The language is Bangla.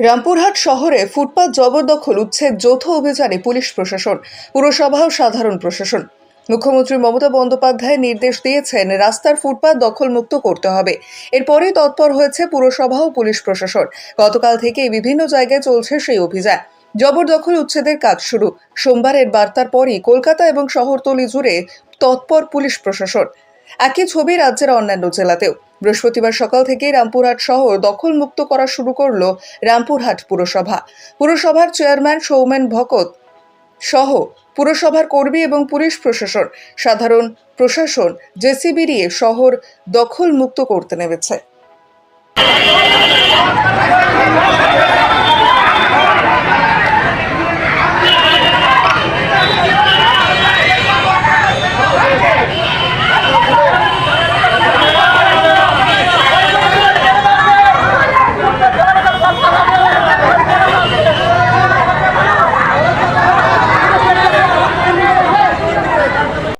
রামপুরহাট শহরে ফুটপাত জবরদখল উচ্ছেদ যৌথ অভিযানে পুলিশ প্রশাসন, পুরসভা ও সাধারণ প্রশাসন। মুখ্যমন্ত্রী মমতা বন্দ্যোপাধ্যায় নির্দেশ দিয়েছেন রাস্তার ফুটপাত দখলমুক্ত করতে হবে। এরপরেই তৎপর হয়েছে পুরসভা ও পুলিশ প্রশাসন। গতকাল থেকে বিভিন্ন জায়গায় চলছে সেই অভিযান। জবরদখল উচ্ছেদের কাজ শুরু। সোমবারের বার্তার পরই কলকাতা এবং শহরতলি জুড়ে তৎপর পুলিশ প্রশাসন। একই ছবি রাজ্যের অন্যান্য জেলাতেও। বৃহস্পতিবার সকাল থেকেই রামপুরহাট শহর দখলমুক্ত করা শুরু করল রামপুরহাট পুরসভা। পুরসভার চেয়ারম্যান সৌমেন ভকত সহ পুরসভার কর্মী এবং পুলিশ প্রশাসন, সাধারণ প্রশাসন, জেসিবি দিয়ে শহর দখলমুক্ত করতে নেমেছে।